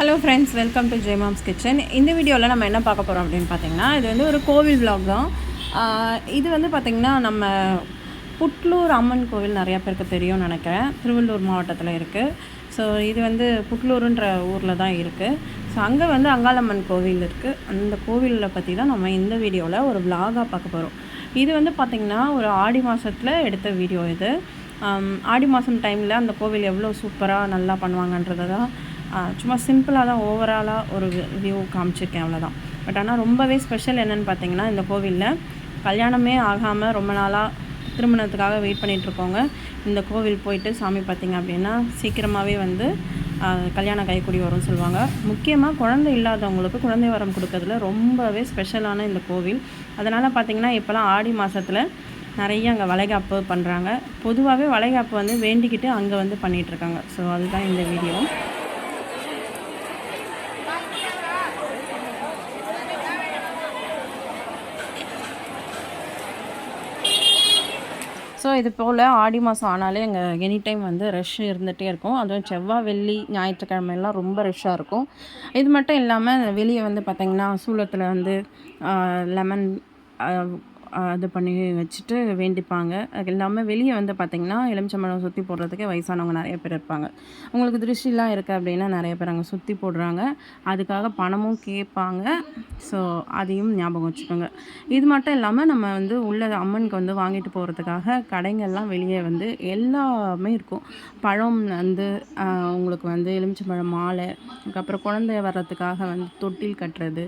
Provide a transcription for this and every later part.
Hello friends welcome to Jaimoms kitchen இந்த வீடியோவில் நம்ம என்ன பார்க்க போகிறோம் அப்படின்னு பார்த்தீங்கன்னா இது வந்து ஒரு கோவில் விலாக் தான். இது வந்து பார்த்திங்கன்னா நம்ம புட்லூர் அம்மன் கோவில் நிறையா பேருக்கு தெரியும்னு நினைக்கிறேன். திருவள்ளூர் மாவட்டத்தில் இருக்குது ஸோ இது வந்து புட்லூருன்ற ஊரில் தான் இருக்குது ஸோ அங்கே வந்து அங்காளம்மன் கோவில் இருக்குது அந்த கோவிலில் பற்றி தான் நம்ம இந்த வீடியோவில் ஒரு விலாகாக பார்க்க போகிறோம் இது வந்து பார்த்திங்கன்னா ஒரு ஆடி மாதத்தில் எடுத்த வீடியோ இது. ஆடி மாதம் டைமில் அந்த கோவில் எவ்வளோ சூப்பராக நல்லா பண்ணுவாங்கன்றதை தான் சும்மா சிம்பிளாக தான் ஓவராலாக ஒரு வியூ காமிச்சிருக்கேன் அவ்வளோதான் பட் ஆனால் ரொம்பவே ஸ்பெஷல் என்னென்னு பார்த்தீங்கன்னா இந்த கோவிலில் கல்யாணமே ஆகாமல் ரொம்ப நாளாக திருமணத்துக்காக வெயிட் பண்ணிகிட்ருக்கோங்க இந்த கோவில் போயிட்டு சாமி பார்த்தீங்க அப்படின்னா சீக்கிரமாகவே வந்து கல்யாணம் கைக்குடி வரும்னு சொல்லுவாங்க. முக்கியமாக குழந்தை இல்லாதவங்களுக்கு குழந்தை வரம் கொடுக்கறதுல ரொம்பவே ஸ்பெஷலான இந்த கோவில். அதனால் பார்த்திங்கன்னா இப்போலாம் ஆடி மாதத்தில் நிறைய அங்கே வளைகாப்பு பண்ணுறாங்க பொதுவாகவே வளைகாப்பு வந்து வேண்டிக்கிட்டு அங்கே வந்து பண்ணிகிட்ருக்காங்க ஸோ அதுதான் இந்த வீடியோ இது போல் ஆடி மாதம் ஆனாலே அங்கே எனி டைம் வந்து ரஷ் இருந்துகிட்டே இருக்கும். அதுவும் செவ்வாய் வெள்ளி ஞாயிற்றுக்கிழமையெல்லாம் ரொம்ப ரஷ்ஷாக இருக்கும். இது மட்டும் இல்லாமல் வெளியே வந்து பார்த்திங்கன்னா சூளத்தில் வந்து லெமன் இது பண்ணி வச்சுட்டு வேண்டிப்பாங்க. அது இல்லாமல் வெளியே வந்து பார்த்திங்கன்னா எலுமிச்சம்பழம் சுற்றி போடுறதுக்கு வயசானவங்க நிறைய பேர் இருப்பாங்க. உங்களுக்கு திருஷ்டிலாம் இருக்குது அப்படின்னா நிறைய பேர் அங்கே சுற்றி போடுறாங்க. அதுக்காக பணமும் கேட்பாங்க. ஸோ அதையும் ஞாபகம் வச்சுக்கோங்க. இது மட்டும் இல்லாமல் நம்ம வந்து உள்ள அம்மனுக்கு வந்து வாங்கிட்டு போகிறதுக்காக கடைங்கள்லாம் வெளியே வந்து எல்லாமே இருக்கும். பழம் வந்து உங்களுக்கு வந்து எலுமிச்சம்பழம் மாலை அதுக்கப்புறம் குழந்தைய வர்றதுக்காக வந்து தொட்டில் கட்டுறது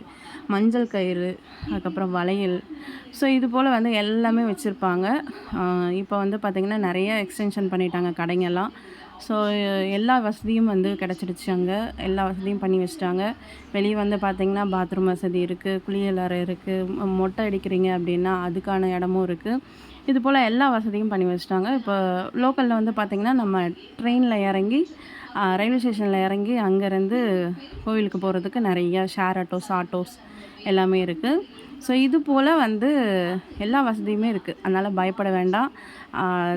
மஞ்சள் கயிறு அதுக்கப்புறம் வளையல். ஸோ இது போல் வந்து எல்லாமே வச்சுருப்பாங்க. இப்போ வந்து பார்த்திங்கன்னா நிறைய எக்ஸ்டென்ஷன் பண்ணிட்டாங்க கடைங்கெல்லாம். ஸோ எல்லா வசதியும் வந்து கிடச்சிடுச்சு அங்கே. எல்லா வசதியும் பண்ணி வச்சிட்டாங்க. வெளியே வந்து பார்த்திங்கன்னா பாத்ரூம் வசதி இருக்குது குளியலறை இருக்குது மொட்டை அடிக்கிறீங்க அப்படின்னா அதுக்கான இடமும் இருக்குது இது போல் எல்லா வசதியும் பண்ணி வச்சிட்டாங்க. இப்போ லோக்கலில் வந்து பார்த்திங்கன்னா நம்ம ட்ரெயினில் இறங்கி ரயில்வே ஸ்டேஷனில் இறங்கி அங்கேருந்து கோவிலுக்கு போகிறதுக்கு நிறையா ஷேர் ஆட்டோஸ் ஆட்டோஸ் எல்லாமே இருக்குது ஸோ இது போல் வந்து எல்லா வசதியுமே இருக்குது அதனால் பயப்பட வேண்டாம்.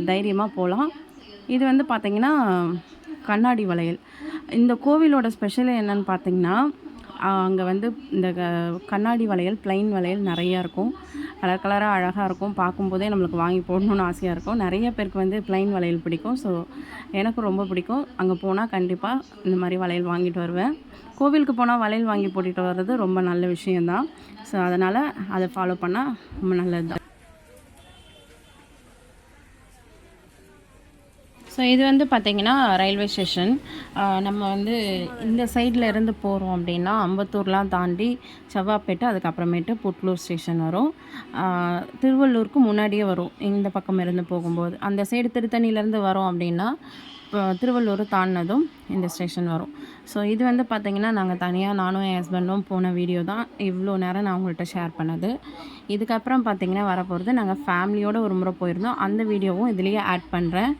தைரியமாக போகலாம் இது வந்து பார்த்திங்கன்னா கண்ணாடி வளையல். இந்த கோவிலோட ஸ்பெஷல் என்னன்னு பார்த்தீங்கன்னா அங்கே வந்து இந்த க- கண்ணாடி வளையல் ப்ளைன் வளையல் நிறையா இருக்கும். கலர் கலராக அழகாக இருக்கும். பார்க்கும்போதே நம்மளுக்கு வாங்கி போடணுன்னு ஆசையாக இருக்கும். நிறைய பேருக்கு வந்து ப்ளைன் வளையல் பிடிக்கும். ஸோ எனக்கு ரொம்ப பிடிக்கும். அங்கே போனால் கண்டிப்பாக இந்த மாதிரி வளையல் வாங்கிட்டு வருவேன். கோவிலுக்கு போனால் வளையல் வாங்கி போட்டுட்டு வர்றது ரொம்ப நல்ல விஷயந்தான் ஸோ அதனால் அதை ஃபாலோ பண்ணால் ரொம்ப நல்லது தான் ஸோ இது வந்து பார்த்திங்கன்னா ரயில்வே ஸ்டேஷன் நம்ம வந்து இந்த சைடில் இருந்து போகிறோம் அப்படின்னா அம்பத்தூர்லாம் தாண்டி செவ்வாப்பேட்டை அதுக்கப்புறமேட்டு புட்லூர் ஸ்டேஷன் வரும். திருவள்ளூருக்கு முன்னாடியே வரும். இந்த பக்கம் இருந்து போகும்போது. அந்த சைடு திருத்தணியிலேருந்து வரோம் அப்படின்னா இப்போ திருவள்ளூர் தாண்டினதும் இந்த ஸ்டேஷன் வரும். ஸோ இது வந்து பார்த்திங்கன்னா நாங்கள் தனியாக நானும் என் ஹஸ்பண்டும் போன வீடியோ தான் இவ்வளோ நேரம் நான் உங்கள்கிட்ட ஷேர் பண்ணது. இதுக்கப்புறம் பார்த்திங்கன்னா வரப்போகிறது நாங்கள் ஃபேமிலியோடு ஒரு முறை போயிருந்தோம். அந்த வீடியோவும் இதுலேயே ஆட் பண்ணுறேன்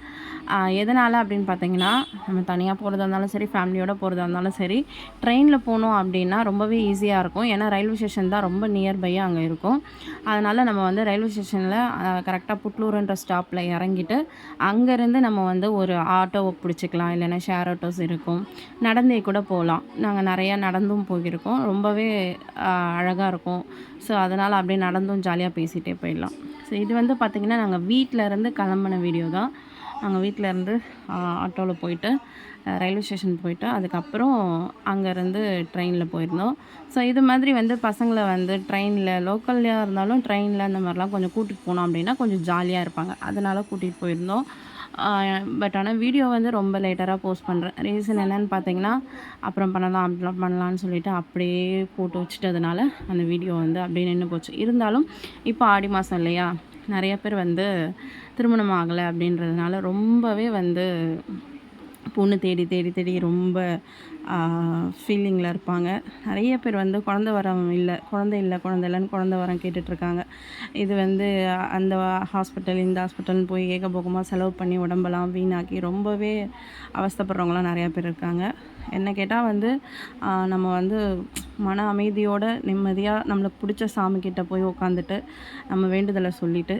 எதனால் அப்படின்னு பார்த்தீங்கன்னா நம்ம தனியாக போகிறதா இருந்தாலும் சரி ஃபேமிலியோடு போகிறதா இருந்தாலும் சரி ட்ரெயினில் போனோம் அப்படின்னா ரொம்பவே ஈஸியாக இருக்கும். ஏன்னா ரயில்வே ஸ்டேஷன் தான் ரொம்ப நியர்பையாக அங்கே இருக்கும். அதனால் நம்ம வந்து ரயில்வே ஸ்டேஷனில் கரெக்டாக புட்லூருன்ற ஸ்டாப்பில் இறங்கிட்டு அங்கேருந்து நம்ம வந்து ஒரு ஆட்டோ ஆட்டோவை பிடிச்சிக்கலாம் இல்லைன்னா ஷேர் ஆட்டோஸ் இருக்கும். நடந்தே கூட போகலாம். நாங்கள் நிறையா நடந்தும் போயிருக்கோம். ரொம்பவே அழகாக இருக்கும். ஸோ அதனால் அப்படியே நடந்தும் ஜாலியாக பேசிகிட்டே போயிடலாம். ஸோ இது வந்து பார்த்திங்கன்னா நாங்கள் வீட்டில் இருந்து கிளம்புன வீடியோ தான். நாங்கள் வீட்டில் இருந்து ஆட்டோவில் போயிட்டு ரயில்வே ஸ்டேஷன் போயிட்டு அதுக்கப்புறம் அங்கேருந்து ட்ரெயினில் போயிருந்தோம். ஸோ இது மாதிரி வந்து பசங்களை வந்து ட்ரெயினில் லோக்கல்லையாக இருந்தாலும் ட்ரெயினில் அந்த மாதிரிலாம் கொஞ்சம் கூட்டிகிட்டு போனோம் அப்படின்னா கொஞ்சம் ஜாலியாக இருப்பாங்க. அதனால் கூட்டிகிட்டு போயிருந்தோம். பட் ஆனால் வீடியோ வந்து ரொம்ப லேட்டராக போஸ்ட் பண்ணுறேன் ரீசன் என்னன்னு பார்த்தீங்கன்னா அப்புறம் பண்ணலாம் அப்படிலாம் பண்ணலாம்னு சொல்லிட்டு அப்படியே போட்டு வச்சுட்டதுனால அந்த வீடியோ வந்து அப்படியே நின்று போச்சு. இருந்தாலும் இப்போ ஆடி மாதம் இல்லையா? நிறைய பேர் வந்து திருமணம் ஆகலை அப்படின்றதுனால ரொம்பவே வந்து பொண்ணு தேடி தேடி தேடி ரொம்ப ஃபீலிங்கில் இருப்பாங்க. நிறைய பேர் வந்து குழந்த வரம் இல்லை குழந்தை இல்லை குழந்தை இல்லைன்னு குழந்த வரம் கேட்டுட்ருக்காங்க. இது வந்து அந்த ஹாஸ்பிட்டல் இந்த ஹாஸ்பிட்டல்னு போய் ஏகபோகமாக செலவு பண்ணி உடம்பெல்லாம் வீணாக்கி ரொம்பவே அவஸ்தைப்படுறவங்களாம் நிறையா பேர் இருக்காங்க. என்ன கேட்டால் வந்து நம்ம வந்து மன அமைதியோடு நிம்மதியாக நம்மளுக்கு பிடிச்ச சாமிக்கிட்ட போய் உட்காந்துட்டு நம்ம வேண்டுதலை சொல்லிவிட்டு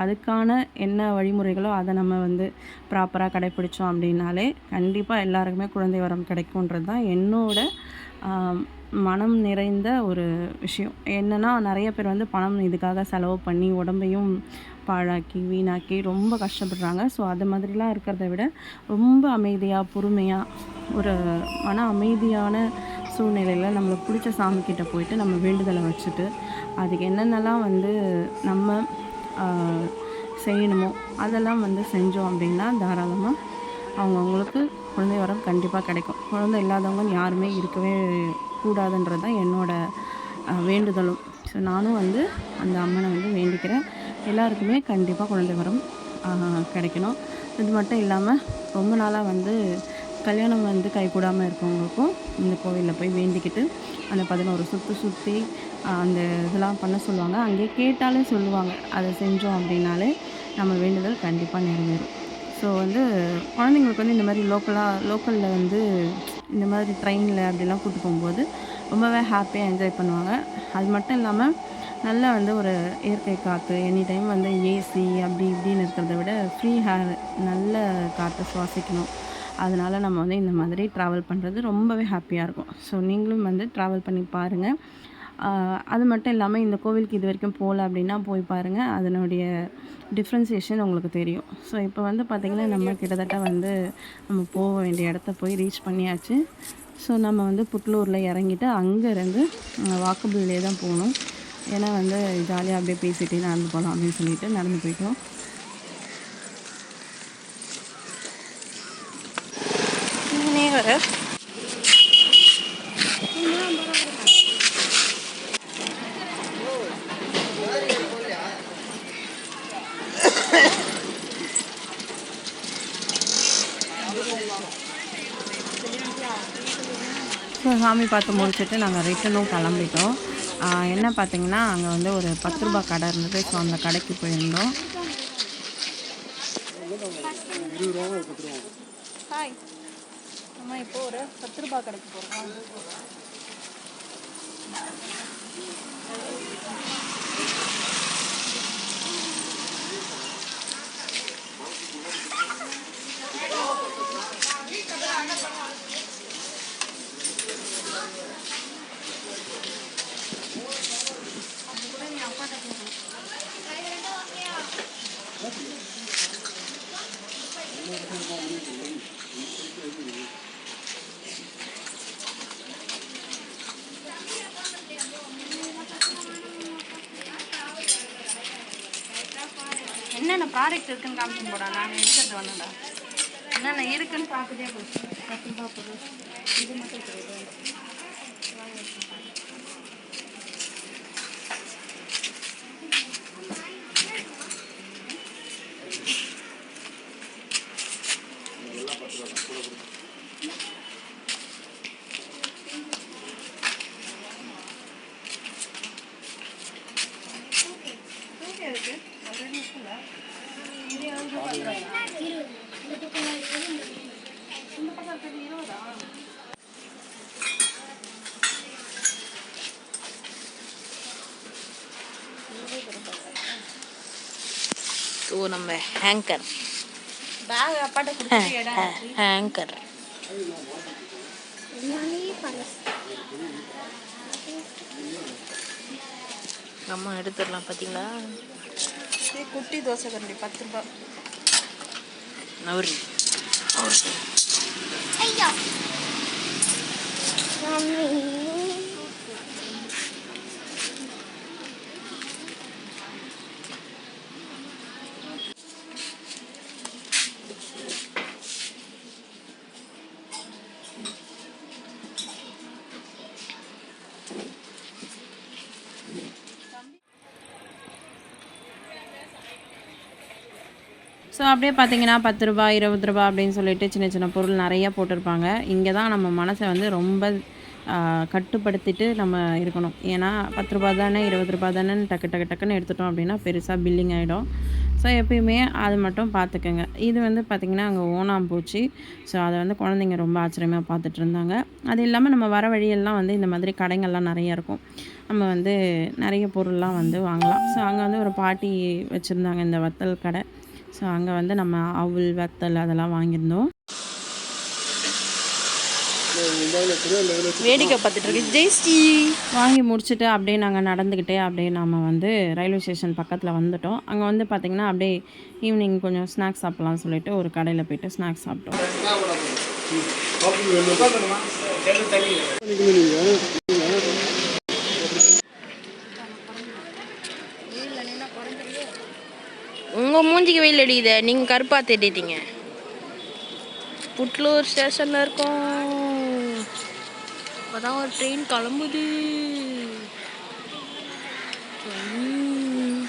அதுக்கான என்ன வழிமுறைகளோ அதை நம்ம வந்து ப்ராப்பராக கடைப்பிடிச்சோம் அப்படின்னாலே கண்டிப்பாக எல்லாருக்குமே குழந்தை வரம் கிடைக்குன்றது தான் என்னோட மனம் நிறைந்த ஒரு விஷயம். என்னென்னா நிறைய பேர் வந்து பணம் இதுக்காக செலவு பண்ணி உடம்பையும் பாழாக்கி வீணாக்கி ரொம்ப கஷ்டப்படுறாங்க. ஸோ அது மாதிரிலாம் இருக்கிறத விட ரொம்ப அமைதியாக பொறுமையாக ஒரு மன அமைதியான சூழ்நிலையில் நம்மளுக்கு பிடிச்ச சாமிக்கிட்ட போயிட்டு நம்ம வேண்டுதலை வச்சுட்டு அதுக்கு என்னென்னலாம் வந்து நம்ம செய்யணுமோ அதெல்லாம் வந்து செஞ்சோம் அப்படின்னா தாராளமாக அவங்கவுங்களுக்கு குழந்தை வரம் கண்டிப்பாக கிடைக்கும். குழந்தை இல்லாதவங்க யாருமே இருக்கவே கூடாதுன்றது தான் என்னோடய வேண்டுதலும். ஸோ நானும் வந்து அந்த அம்மனை வந்து வேண்டிக்கிறேன். எல்லாருக்குமே கண்டிப்பாக குழந்தை வரம் கிடைக்கணும். இது மட்டும் இல்லாமல் ரொம்ப நாளாக வந்து கல்யாணம் வந்து கைகூடாமல் இருக்கவங்களுக்கும் இந்த கோவிலில் போய் வேண்டிக்கிட்டு அந்த பதினோரு சுற்று சுற்றி அந்த இதெல்லாம் பண்ண சொல்லுவாங்க. அங்கேயே கேட்டாலே சொல்லுவாங்க அதை செஞ்சோம் அப்படின்னாலே நம்ம வேண்டுதல் கண்டிப்பாக நிறைவேறும். ஸோ வந்து குழந்தைங்களுக்கு வந்து இந்த மாதிரி லோக்கலாக லோக்கலில் வந்து இந்த மாதிரி ட்ரெயினில் அப்படிலாம் கூப்பிட்டு போகும்போது ரொம்பவே ஹாப்பியாக என்ஜாய் பண்ணுவாங்க. அது மட்டும் இல்லாமல் நல்லா வந்து ஒரு இயற்கை காற்று எனி டைம் வந்து ஏசி அப்படி இப்படின்னு இருக்கிறத விட ஃப்ரீ ஹேர் நல்ல காற்றை சுவாசிக்கணும். அதனால் நம்ம வந்து இந்த மாதிரி ட்ராவல் பண்ணுறது ரொம்பவே ஹாப்பியாக இருக்கும். ஸோ நீங்களும் வந்து ட்ராவல் பண்ணி பாருங்கள் அது மட்டும் இல்லாமல் இந்த கோவிலுக்கு இது வரைக்கும் போகல அப்படின்னா போய் பாருங்கள் அதனுடைய டிஃப்ரென்சியேஷன் உங்களுக்கு தெரியும். ஸோ இப்போ வந்து பார்த்திங்கன்னா நம்ம கிட்டத்தட்ட வந்து நம்ம போக வேண்டிய இடத்த போய் ரீச் பண்ணியாச்சு. ஸோ நம்ம வந்து புட்லூரில் இறங்கிட்டு அங்கேருந்து வாக்குபிள்லேயே தான் போகணும். ஏன்னா வந்து ஜாலியாக அப்படியே பேசிகிட்டே நடந்து போகலாம் அப்படின்னு சொல்லிட்டு நடந்து போயிட்டோம். ஸோ சாமி பார்த்து முடிச்சுட்டு நாங்கள் ரிட்டனும் கிளம்பிட்டோம். என்ன பார்த்தீங்கன்னா அங்கே வந்து ஒரு பத்து ரூபா கடை இருந்தது. ஸோ அந்த கடைக்கு போயிருந்தோம். ஹாய் நம்ம இப்போ ஒரு பத்து ரூபாய் கடைக்கு போகிறோம் என்னென்ன ப்ராடக்ட் இருக்குன்னு காமிச்சு போடா. நான் எடுத்துட்டு வந்தேன்டா என்னென்ன இருக்குன்னு பார்த்துட்டே போச்சு பத்து பொருள் இது மட்டும் கிடையாது கொடுத்து இடம் இருக்கு. ஹேங்கர் அம்மா எடுத்துடலாம் பார்த்தீங்களா குட்டி தோசை கரண்டி பத்து ரூபாய் நவரி ஸோ அப்படியே பார்த்தீங்கன்னா பத்து ரூபா இருபது ரூபா அப்படின்னு சொல்லிட்டு சின்ன சின்ன பொருள் நிறைய போட்டிருப்பாங்க. இங்கே தான் நம்ம மனசை வந்து ரொம்ப கட்டுப்படுத்திட்டு நம்ம இருக்கணும். ஏன்னா பத்து ரூபா தானே இருபது ரூபா தானே டக்கு டக்கு டக்குன்னு எடுத்துட்டோம் அப்படின்னா பெருசாக பில்லிங் ஆகிடும் ஸோ எப்பயுமே அது மட்டும் பார்த்துக்கோங்க. இது வந்து பார்த்திங்கன்னா அங்கே ஓணாம்பூச்சி ஸோ அதை வந்து குழந்தைங்க ரொம்ப ஆச்சரியமாக பார்த்துட்டு இருந்தாங்க. அது இல்லாமல் நம்ம வர வழியெல்லாம் வந்து இந்த மாதிரி கடைங்கள்லாம் நிறைய இருக்கும். நம்ம வந்து நிறைய பொருள்லாம் வந்து வாங்கலாம். ஸோ அங்கே வந்து ஒரு பாட்டி வச்சுருந்தாங்க இந்த வத்தல் கடை. ஸோ அங்கே வந்து நம்ம அவுல் வத்தல் அதெல்லாம் வாங்கியிருந்தோம். வேடிக்கை பார்த்துட்டு இருக்கு ஜெய்ஸ்டி வாங்கி முடிச்சுட்டு அப்படியே நாங்கள் நடந்துக்கிட்டே அப்படியே நம்ம வந்து ரயில்வே ஸ்டேஷன் பக்கத்தில் வந்துட்டோம். அங்கே வந்து பார்த்திங்கன்னா அப்படியே ஈவினிங் கொஞ்சம் ஸ்நாக்ஸ் சாப்பிட்லாம்னு சொல்லிட்டு ஒரு கடையில் போயிட்டு ஸ்நாக்ஸ் சாப்பிட்டோம். உங்கள் மூஞ்சிக்கு வெயில் அடிக்குதே நீங்கள் கருப்பாக தேடிட்டீங்க. புட்லூர் ஸ்டேஷனில் இருக்கோம். அப்போதான் ஒரு ட்ரெயின் கிளம்புது. உம்.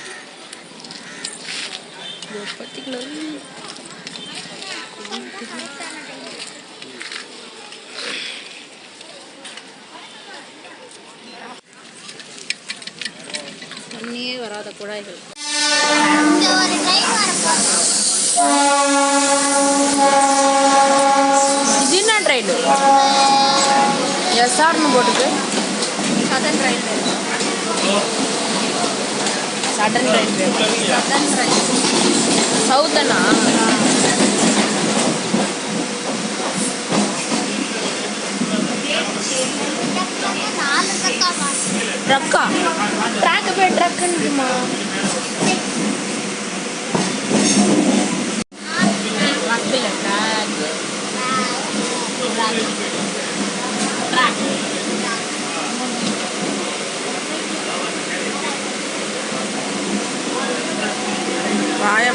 தண்ணியே வராத குழாய்கள் இது என்ன ட்ரெயின் எஸ்ஆர்னு போட்டுக்கு southern railway southern railway southern railway சவுத்தனா ட்ரக்கா ட்ராக்கு போய் ட்ரக்குன்னுமா வாயப்பார் நல்லா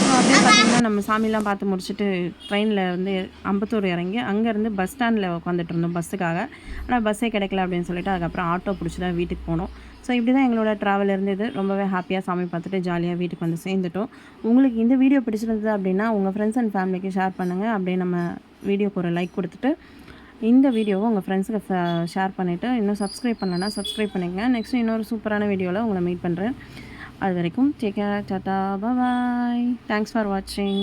ஸோ அப்படியே பார்த்தீங்கன்னா நம்ம சாமிலாம் பார்த்து முடிச்சுட்டு ட்ரெயினில் வந்து அம்பத்தூர் இறங்கி அங்கேருந்து பஸ் ஸ்டாண்டில் உட்காந்துட்டு இருந்தோம் பஸ்ஸுக்காக. ஆனால் பஸ்ஸே கிடைக்கல அப்படின்னு சொல்லிட்டு அதுக்கப்புறம் ஆட்டோ பிடிச்சி தான் வீட்டுக்கு போனோம். ஸோ இப்படி தான் எங்களோட ட்ராவல் இருந்தது. ரொம்பவே ஹாப்பியாக சாமி பார்த்துட்டு ஜாலியாக வீட்டுக்கு வந்து சேர்ந்துட்டோம். உங்களுக்கு இந்த வீடியோ பிடிச்சிருந்தது அப்படின்னா உங்கள் ஃப்ரெண்ட்ஸ் அண்ட் ஃபேமிலிக்கு ஷேர் பண்ணுங்கள். அப்படியே நம்ம வீடியோக்கு ஒரு லைக் கொடுத்துட்டு இந்த வீடியோவை உங்கள் ஃப்ரெண்ட்ஸுக்கு ஷேர் பண்ணிவிட்டு இன்னும் சப்ஸ்கிரைப் பண்ணலன்னா சப்ஸ்கிரைப் பண்ணிக்கங்க. நெக்ஸ்ட் இன்னொரு சூப்பரான வீடியோவில் உங்களை மீட் பண்ணுறேன் அது வரைக்கும் take care tata bye thanks for வாட்சிங்